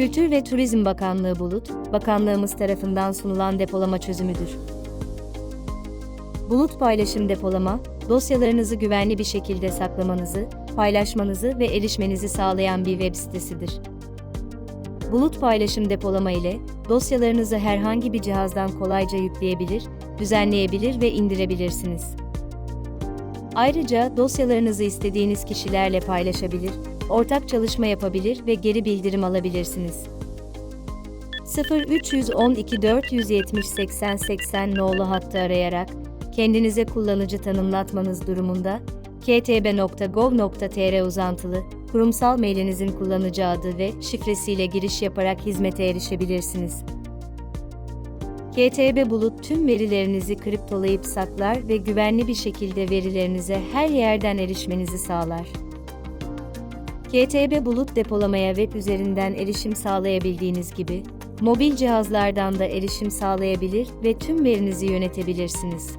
Kültür ve Turizm Bakanlığı Bulut, bakanlığımız tarafından sunulan depolama çözümüdür. Bulut Paylaşım Depolama, dosyalarınızı güvenli bir şekilde saklamanızı, paylaşmanızı ve erişmenizi sağlayan bir web sitesidir. Bulut Paylaşım Depolama ile dosyalarınızı herhangi bir cihazdan kolayca yükleyebilir, düzenleyebilir ve indirebilirsiniz. Ayrıca dosyalarınızı istediğiniz kişilerle paylaşabilir, ortak çalışma yapabilir ve geri bildirim alabilirsiniz. 0312 470 80 80 nolu hattı arayarak kendinize kullanıcı tanımlatmanız durumunda ktb.gov.tr uzantılı kurumsal mailinizin kullanıcı adı ve şifresiyle giriş yaparak hizmete erişebilirsiniz. KTB Bulut tüm verilerinizi kriptolayıp saklar ve güvenli bir şekilde verilerinize her yerden erişmenizi sağlar. KTB Bulut depolamaya web üzerinden erişim sağlayabildiğiniz gibi, mobil cihazlardan da erişim sağlayabilir ve tüm verinizi yönetebilirsiniz.